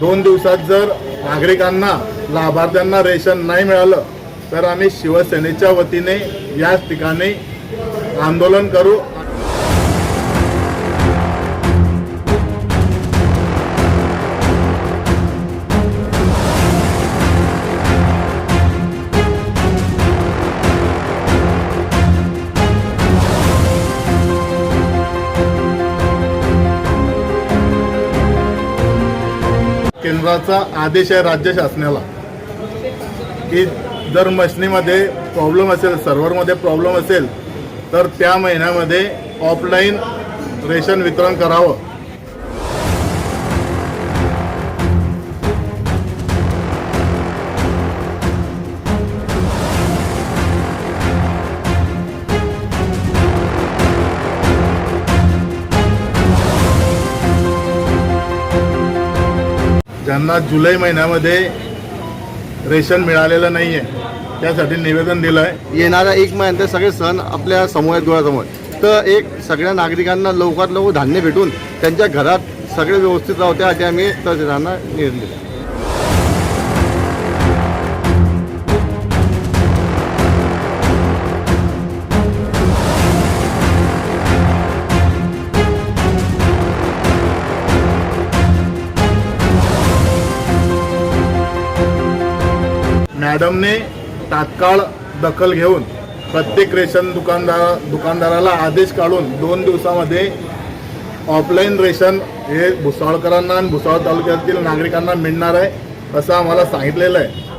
दोन दिवसात जर नागरिकांना लाभार्थ्यांना रेशन नाही मिळालं तर आम्ही शिवसेनेच्या वतीने याच ठिकाणी आंदोलन करू. केंद्राचा आदेश आहे राज्य शासनाला की जर मशनीमध्ये प्रॉब्लेम असेल सर्व्हरमध्ये प्रॉब्लेम असेल तर त्या महिन्यामध्ये ऑफलाईन रेशन वितरण करावं. त्यांना जुलै महिन्यामध्ये रेशन मिळालेलं नाही आहे त्यासाठी निवेदन दिलं आहे येणाऱ्या एक महिन्यात सगळे सण आपल्यासमोर आहेत डोळ्यासमोर. तर एक सगळ्या नागरिकांना लवकरात लवकर धान्य भेटून त्यांच्या घरात सगळे व्यवस्थित राहते आधी आम्ही तहसीलदारांना निवेदन दिलं मॅडमने तात्काळ दखल घेऊन प्रत्येक रेशन दुकानदार दुकानदाराला आदेश काढून दोन दिवसामध्ये ऑफलाईन रेशन हे भुसावळकरांना आणि भुसावळ तालुक्यातील नागरिकांना मिळणार आहे असं आम्हाला सांगितलेलं आहे.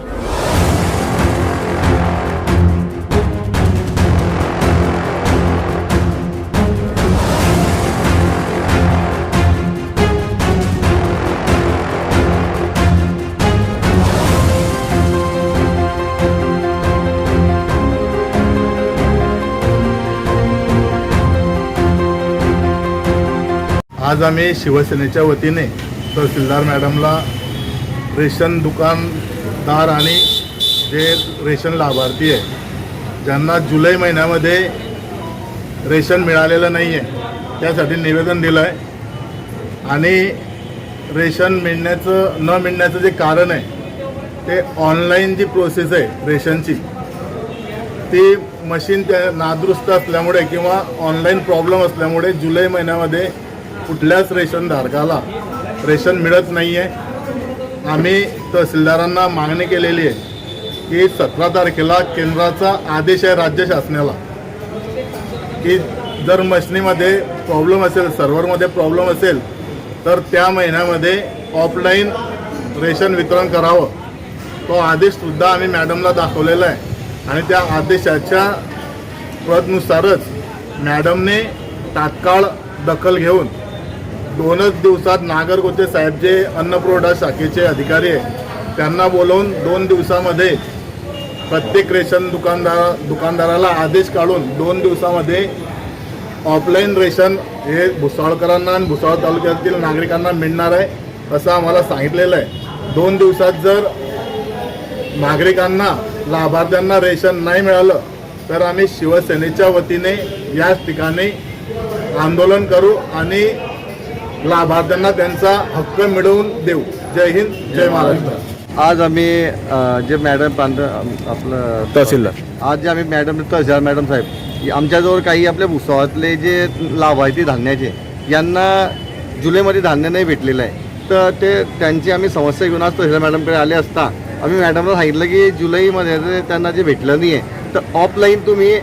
आज आम्ही शिवसेनेच्या वतीने तहसीलदार मॅडमला रेशन दुकानदार आणि जे रेशन लाभार्थी आहे ज्यांना जुलै महिन्यामध्ये रेशन मिळालेलं नाही आहे त्यासाठी निवेदन दिलं आहे आणि रेशन मिळण्याचं न मिळण्याचं जे कारण आहे ते ऑनलाईन जी प्रोसेस आहे रेशनची ती मशीन त्या नादुरुस्त असल्यामुळे किंवा ऑनलाईन प्रॉब्लेम असल्यामुळे जुलै महिन्यामध्ये कुठल्याच रेशन धारकाला रेशन मिळत नाही आहे आम्ही तहसीलदारांना मागणी केलेली आहे की सतरा तारखेला केंद्राचा आदेश आहे राज्य शासनाला की जर मशनीमध्ये प्रॉब्लेम असेल सर्व्हरमध्ये प्रॉब्लेम असेल तर त्या महिन्यामध्ये ऑफलाईन रेशन वितरण करावं. तो आदेशसुद्धा आम्ही मॅडमला दाखवलेला आहे. आणि त्या आदेशाच्या प्रतनुसारच मॅडमने तात्काळ दखल घेऊन दोनच दिवसात नागरगोते साहेब जे अन्नपुरवठा शाखेचे अधिकारी आहे त्यांना बोलवून दोन दिवसामध्ये प्रत्येक रेशन दुकानदार दुकानदाराला आदेश काढून दोन दिवसामध्ये ऑफलाईन रेशन हे भुसावळकरांना आणि भुसावळ तालुक्यातील नागरिकांना मिळणार आहे असं आम्हाला सांगितलेलं आहे. दोन दिवसात जर नागरिकांना लाभार्थ्यांना रेशन नाही मिळालं तर आम्ही शिवसेनेच्या वतीने याच ठिकाणी आंदोलन करू आणि लाभार्थ्यांना त्यांचा हक्क मिळवून देऊ. जय हिंद जय महाराष्ट्र. आज आम्ही जे मॅडम प्रांत आपलं तहसीलदार. आज जे आम्ही मॅडम तहसीलदार मॅडम साहेब आमच्याजवळ काही आपल्या भुसावळातले जे लाभार्थी धान्याचे यांना जुलैमध्ये धान्य नाही भेटलेलं आहे. तर ते त्यांची आम्ही समस्या घेऊन आज तहसीलदार मॅडमकडे आले असता आम्ही मॅडमला सांगितलं की जुलैमध्ये ते त्यांना जे भेटलं नाही आहे तर ऑफलाईन तुम्ही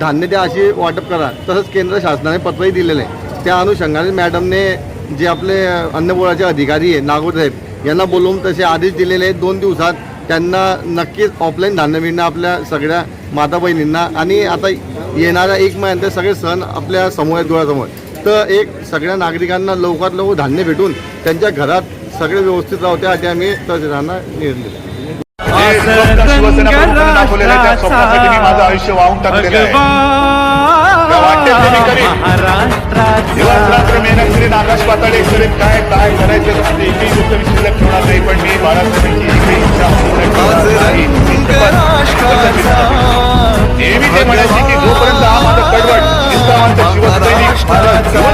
धान्य द्या अशी वाटप करा. तसंच केंद्र शासनाने पत्रही दिलेलं आहे. त्या अनुषंगाने मॅडमने जे आपले अन्नबोळाचे अधिकारी आहेत नागोर साहेब यांना बोलवून तसे आदेश दिलेले आहेत. दोन दिवसात त्यांना नक्कीच ऑफलाईन धान्य मिळणं आपल्या सगळ्या माता बहिणींना आणि आता येणाऱ्या एक महिन्यात सगळे सण आपल्यासमोर आहेत डोळ्यासमोर. तर एक सगळ्या नागरिकांना लवकरात लवकर धान्य भेटून त्यांच्या घरात सगळे व्यवस्थित राहते आधी आम्ही तहसीलदारांना निर्णय माझं आयुष्य वाहून टाकलेलं आहे. श्री आकाश पाताळे काय काय करायचे एकही गोष्ट पण मी नेहमी ते म्हणायचे की जोपर्यंत हा कडवट शिवसैनिक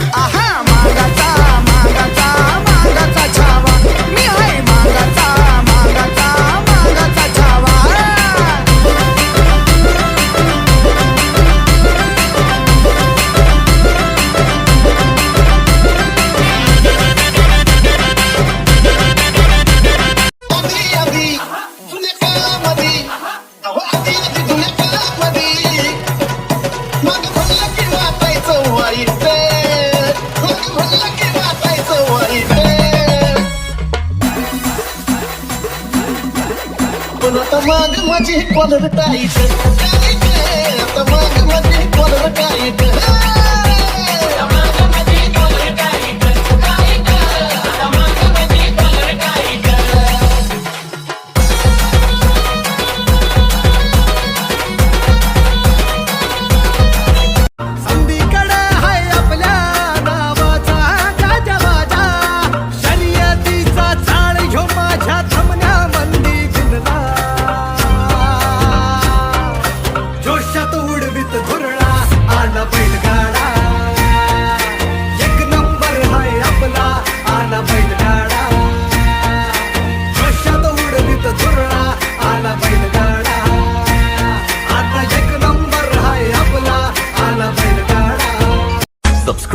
वाचायचं वाईट म्हणलं की वाचायचं वाईट पण आता माग माझी पलरटायचं काय आता माग माझी पलरटायचं